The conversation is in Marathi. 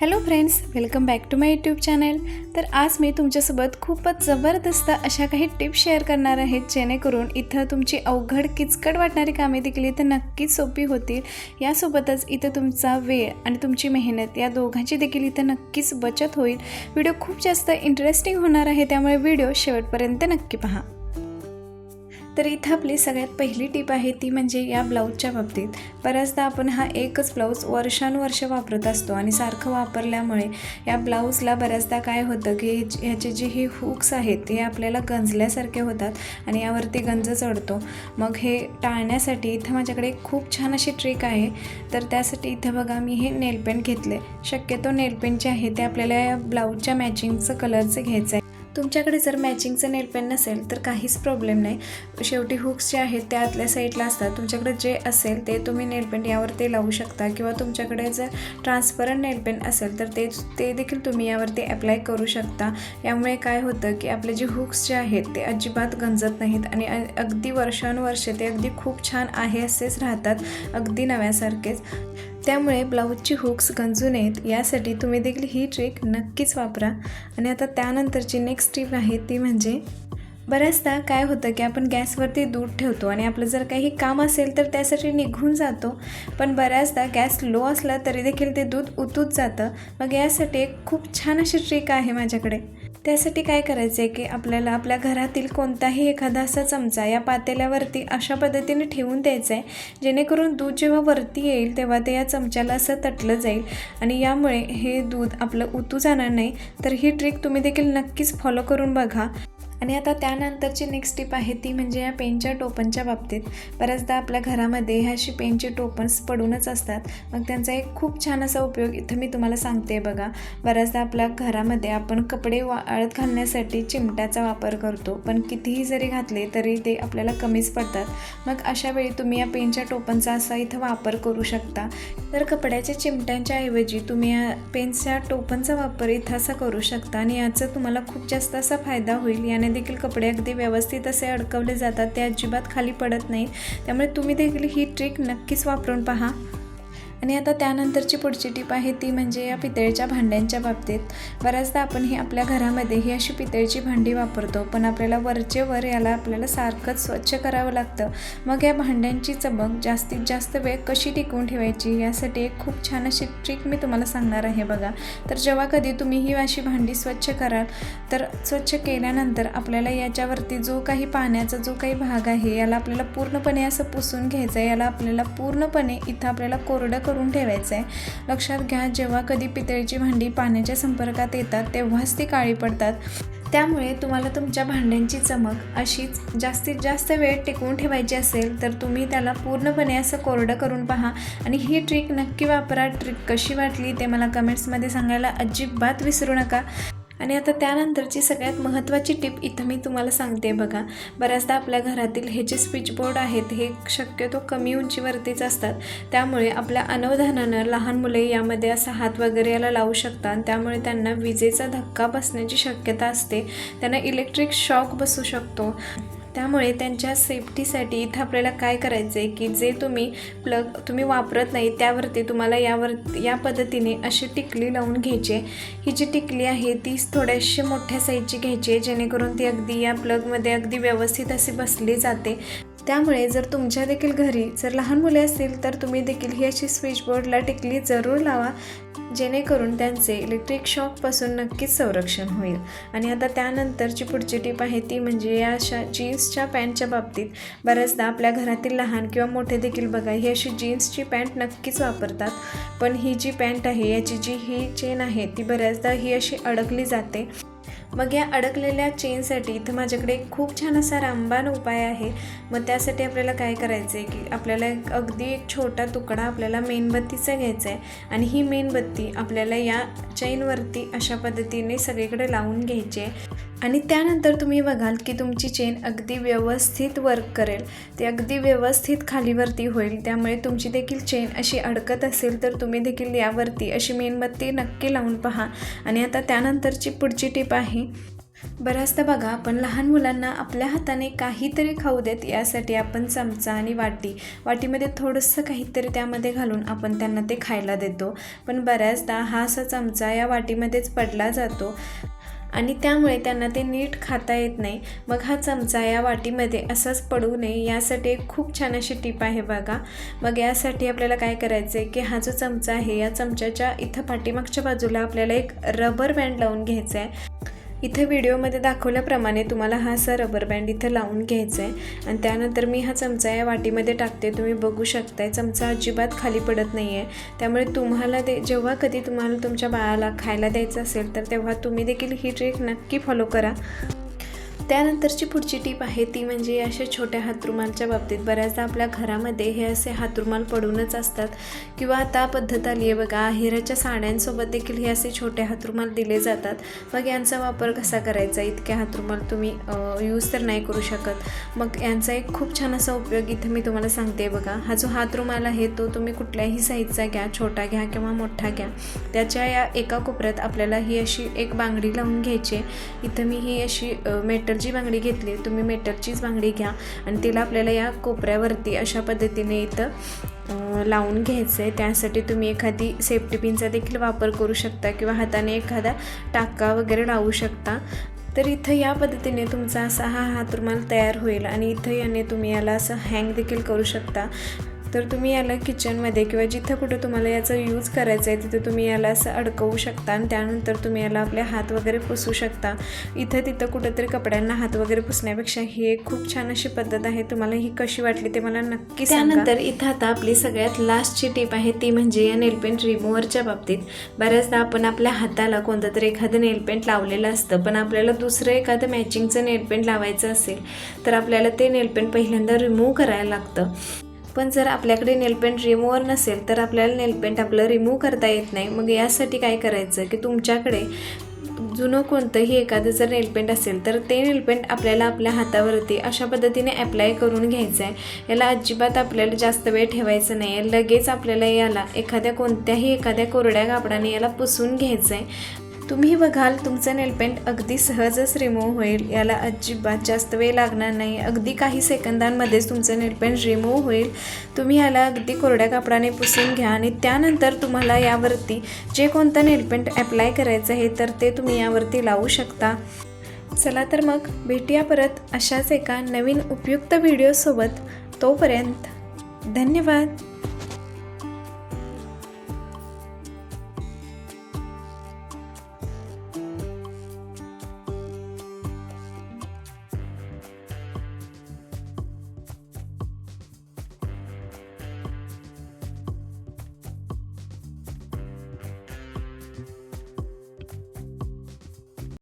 Hello friends welcome back to my YouTube channel तर आज मी तुमच्यासोबत खूपच जबरदस्त अशा काही टिप्स शेअर करणार आहेत जेणेकरून इथं तुमची अवघड किचकट वाटणारी कामे देखील इथं नक्कीच सोपी होतील. यासोबतच इथं तुमचा वेळ आणि तुमची मेहनत या दोघांची देखील इथं नक्कीच बचत होईल. व्हिडिओ खूप जास्त इंटरेस्टिंग होणार आहे त्यामुळे व्हिडिओ शेवटपर्यंत नक्की पहा. तर इथं आपली सगळ्यात पहिली टीप आहे ती म्हणजे या ब्लाऊजच्या बाबतीत. बऱ्याचदा आपण हा एकच ब्लाऊज वर्षानुवर्ष वापरत असतो आणि सारखं वापरल्यामुळे या ब्लाऊजला बऱ्याचदा काय होतं की ह्याचे- ह्याचे जे हे हुक्स आहेत ते आपल्याला गंजल्यासारखे होतात आणि यावरती गंज चढतो. मग हे टाळण्यासाठी इथं माझ्याकडे खूप छान अशी ट्रिक आहे. तर त्यासाठी इथं बघा मी हे नेलपेंट घेतले शक्यतो नेलपेंट जे आहे ते आपल्याला या ब्लाऊजच्या मॅचिंगचं कलरचं घ्यायचं आहे तुमच्याकडे जर मॅचिंगचं नेलपेन नसेल तर काहीच प्रॉब्लेम नाही. शेवटी हुक्स जे आहेत ते आतल्या साईडला असतात. तुमच्याकडे जे असेल ते तुम्ही नेलपेंट यावरती लावू शकता. किंवा तुमच्याकडे जर ट्रान्सपरंट नेलपेन असेल तर ते ते देखील तुम्ही यावरती अप्लाय करू शकता. यामुळे काय होतं की आपले जे हुक्स जे आहेत ते अजिबात गंजत नाहीत. आणि अगदी वर्षानुवर्षे ते अगदी खूप छान आहे असेच राहतात. अगदी नव्यासारखेच. त्यामुळे ब्लाऊजची हुक्स गंजू नयेत. यासाठी तुम्ही देखील ही ट्रिक नक्कीच वापरा. आणि आता त्यानंतरची नेक्स्ट टिप आहे ती म्हणजे बऱ्याचदा काय होतं की आपण गॅसवरती दूध ठेवतो आणि आपलं जर काही काम असेल तर त्यासाठी निघून जातो. पण बऱ्याचदा गॅस लो असला तरी देखील ते दूध उतूच जातं. मग यासाठी एक खूप छान अशी ट्रिक आहे माझ्याकडे. त्यासाठी काय करायचं आहे की आपल्याला आपल्या घरातील कोणताही एखादा असा चमचा या पातेल्यावरती अशा पद्धतीने ठेवून द्यायचा आहे जेणेकरून दूध जेव्हा वरती येईल तेव्हा ते या चमच्याला असं तटलं जाईल आणि यामुळे हे दूध आपलं उतू जाणार नाही. तर ही ट्रिक तुम्ही देखील नक्कीच फॉलो करून बघा. आणि आता त्यानंतरची नेक्स्ट टिप आहे ती म्हणजे या पेनच्या टोपणच्या बाबतीत. बऱ्याचदा आपल्या घरामध्ये ह्या अशी पेनचे टोपन्स पडूनच असतात. मग त्यांचा एक खूप छान असा उपयोग इथं मी तुम्हाला सांगते बघा. बऱ्याचदा आपल्या घरामध्ये आपण कपडे वाळत घालण्यासाठी चिमट्याचा वापर करतो. पण कितीही जरी घातले तरी ते आपल्याला कमीच पडतात. मग अशा वेळी तुम्ही या पेनच्या टोपणचा असा इथं वापर करू शकता. तर कपड्याच्या चिमट्यांच्या ऐवजी तुम्ही या पेनच्या टोपनचा वापर इथं असा करू शकता आणि याचा तुम्हाला खूप जास्त असा फायदा होईल. याने देखील कपडे अगदी व्यवस्थित असे अडकवले जातात ते अजिबात खाली पडत नाहीत. त्यामुळे तुम्ही देखील ही ट्रिक नक्कीच वापरून पहा. आणि आता त्यानंतरची पुढची टीप आहे ती म्हणजे या पितळेच्या भांड्यांच्या बाबतीत. बऱ्याचदा आपण ही आपल्या घरामध्ये ही अशी पितळेची भांडी वापरतो पण आपल्याला वरचे वर याला आपल्याला सारखंच स्वच्छ करावं लागतं. मग या भांड्यांची चमक जास्तीत जास्त वेळ कशी टिकवून ठेवायची यासाठी एक खूप छान अशी ट्रिक मी तुम्हाला सांगणार आहे बघा. तर जेव्हा कधी तुम्ही ही अशी भांडी स्वच्छ कराल तर स्वच्छ केल्यानंतर आपल्याला याच्यावरती जो काही पाण्याचा जो काही भाग आहे याला आपल्याला पूर्णपणे असं पुसून घ्यायचं आहे याला आपल्याला पूर्णपणे इथं आपल्याला कोरडं करून ठेवायचं. आहे लक्षात घ्या जेव्हा कधी पितळीची भांडी पाण्याच्या संपर्कात येतात तेव्हाच ती काळी पडतात. त्यामुळे तुम्हाला तुमच्या भांड्यांची चमक अशीच जास्तीत जास्त वेळ टिकवून ठेवायची असेल तर तुम्ही त्याला पूर्णपणे असं कोरडं करून पहा. आणि ही ट्रिक नक्की वापरा. ट्रिक कशी वाटली ते मला कमेंट्समध्ये सांगायला अजिबात विसरू नका. आणि आता त्यानंतरची सगळ्यात महत्त्वाची टिप इथं मी तुम्हाला सांगते बघा. बऱ्याचदा आपल्या घरातील हे जे स्विच बोर्ड आहेत हे शक्यतो कमी उंचीवरतीच असतात. त्यामुळे आपल्या अनवधानानं लहान मुले यामध्ये असा हात वगैरे याला लावू शकतात त्यामुळे त्यांना विजेचा धक्का बसण्याची शक्यता असते. त्यांना इलेक्ट्रिक शॉक बसू शकतो. त्यामुळे त्यांच्या सेफ्टीसाठी इथं आपल्याला काय करायचं आहे की जे तुम्ही प्लग तुम्ही वापरत नाही त्यावरती तुम्हाला यावर या पद्धतीने अशी टिकली लावून घ्यायची आहे. ही जी टिकली आहे ती थोड्याशी मोठ्या साईजची घ्यायची आहे जेणेकरून ती अगदी या प्लगमध्ये अगदी व्यवस्थित अशी बसली जाते त्यामुळे जर तुमच्या देखील घरी जर लहान मुले असतील तर तुम्ही देखील ही अशी स्विच बोर्डला टिकली जरूर लावा जेणेकरून त्यांचे इलेक्ट्रिक शॉकपासून नक्कीच संरक्षण होईल. आणि आता त्यानंतरची पुढची टीप आहे ती म्हणजे या अशा जीन्सच्या पॅन्टच्या बाबतीत बऱ्याचदा आपल्या घरातील लहान किंवा मोठे देखील बघा ही अशी जीन्सची पॅन्ट नक्कीच वापरतात. पण ही जी पॅन्ट आहे याची जी ही चेन आहे ती बऱ्याचदा ही अशी अडकली जाते. मग या अडकलेल्या चेनसाठी इथं माझ्याकडे खूप छान असा रामबाण उपाय आहे. मग त्यासाठी आपल्याला काय करायचं आहे की आपल्याला एक अगदी एक छोटा तुकडा आपल्याला मेणबत्तीचा घ्यायचा आहे आणि ही मेणबत्ती आपल्याला या चेनवरती अशा पद्धतीने सगळीकडे लावून घ्यायची आहे आणि त्यानंतर तुम्ही बघाल की तुमची चेन अगदी व्यवस्थित वर्क करेल. ती अगदी व्यवस्थित खालीवरती होईल. त्यामुळे तुमची देखील चेन अशी अडकत असेल तर तुम्ही देखील यावरती अशी मेणबत्ती नक्की लावून पहा. आणि आता त्यानंतरची पुढची टीप आहे. बऱ्याचदा बघा आपण लहान मुलांना आपल्या हाताने काहीतरी खाऊ देत यासाठी आपण चमचा आणि वाटी. वाटीमध्ये थोडंसं काहीतरी त्यामध्ये घालून आपण त्यांना ते खायला देतो. पण बऱ्याचदा हा असा चमचा या वाटीमध्येच पडला जातो. आणि त्यामुळे त्यांना ते नीट खाता येत नाही. मग हा चमचा या वाटीमध्ये असाच पडू नये यासाठी एक खूप छान अशी टीप आहे बघा. मग यासाठी आपल्याला काय करायचं आहे की हा जो चमचा आहे या चमच्याच्या इथं पाठीमागच्या बाजूला आपल्याला एक रबर बँड लावून घ्यायचा आहे इथे व्हिडिओमध्ये दाखवल्याप्रमाणे तुम्हाला हा असा रबर बँड इथं लावून घ्यायचा आहे आणि त्यानंतर मी हा चमचा या वाटीमध्ये टाकते. तुम्ही बघू शकताय चमचा अजिबात खाली पडत नाही आहे त्यामुळे तुम्हाला ते जेव्हा कधी तुम्हाला तुमच्या बाळाला खायला द्यायचं असेल तर तेव्हा तुम्ही देखील ही ट्रिक नक्की फॉलो करा. त्यानंतरची पुढची टीप आहे ती म्हणजे अशा छोट्या हातरुमालच्या बाबतीत. बऱ्याचदा आपल्या घरामध्ये हे असे हातरुमाल पडूनच असतात किंवा आता पद्धत आली आहे बघा अहिराच्या साड्यांसोबत देखील हे असे छोटे हातरुमाल दिले जातात. मग यांचा वापर कसा करायचा? इतके हातरुमाल तुम्ही यूज तर नाही करू शकत. मग यांचा एक खूप छान असा उपयोग इथं मी तुम्हाला सांगते बघा. हा जो हातरुमाल आहे तो तुम्ही कुठल्याही साईजचा घ्या छोटा घ्या किंवा मोठा घ्या. त्याच्या या एका कोपऱ्यात आपल्याला ही अशी एक बांगडी लावून घ्यायची आहे. इथं मी ही अशी मेटल मेटलची बांगडी घेतली तुम्ही मेटलचीच बांगडी घ्या आणि तिला आपल्याला या कोपऱ्यावरती अशा पद्धतीने इथं लावून घ्यायचं आहे त्यासाठी तुम्ही एखादी सेफ्टी पिनचा देखील वापर करू शकता किंवा हाताने एखादा टाका वगैरे लावू शकता. तर इथं या पद्धतीने तुमचा असा हा हातरुमाल तयार होईल आणि इथं याने तुम्ही याला असं हँग देखील करू शकता. तर तुम्ही याला किचनमध्ये किंवा जिथं कुठं तुम्हाला याचा यूज करायचा आहे तिथं तुम्ही याला असं अडकवू शकता आणि त्यानंतर तुम्ही याला आपले हात वगैरे पुसू शकता. इथं तिथं कुठंतरी कपड्यांना हात वगैरे पुसण्यापेक्षा ही एक खूप छान अशी पद्धत आहे. तुम्हाला ही कशी वाटली ते मला नक्की त्यानंतर इथं आता आपली सगळ्यात लास्टची टीप आहे ती म्हणजे या नेलपेंट रिमूव्हरच्या बाबतीत. बऱ्याचदा आपण आपल्या हाताला कोणतं तरी एखादं नेलपेंट लावलेलं असतं पण आपल्याला दुसरं एखादं मॅचिंगचं नेलपेंट लावायचं असेल तर आपल्याला ते नेलपेंट पहिल्यांदा रिमूव्ह करायला लागतं. पण जर आपल्याकडे नेलपेंट रिमूव्हर नसेल तर आपल्याला नेलपेंट आपलं रिमूव्ह करता येत नाही. मग यासाठी काय करायचं की तुमच्याकडे जुनं कोणतंही एखादं जर नेलपेंट असेल तर ते नेलपेंट आपल्याला आपल्या हातावरती अशा पद्धतीने अप्लाय करून घ्यायचं आहे याला अजिबात आपल्याला जास्त वेळ ठेवायचं नाही. आहे लगेच आपल्याला याला एखाद्या कोणत्याही एखाद्या कोरड्या कापडाने याला पुसून घ्यायचं आहे तुम्ही बघाल तुमचं नेलपेंट अगदी सहजच रिमूव्ह होईल. याला अजिबात जास्त वेळ लागणार नाही. अगदी काही सेकंदांमध्येच तुमचं नेलपेंट रिमूव्ह होईल. तुम्ही याला अगदी कोरड्या कापडाने पुसून घ्या आणि त्यानंतर तुम्हाला यावरती जे कोणतं नेलपेंट अप्लाय करायचं आहे तर ते तुम्ही यावरती लावू शकता. चला तर मग भेटूया परत अशाच एका नवीन उपयुक्त व्हिडिओसोबत तोपर्यंत धन्यवाद.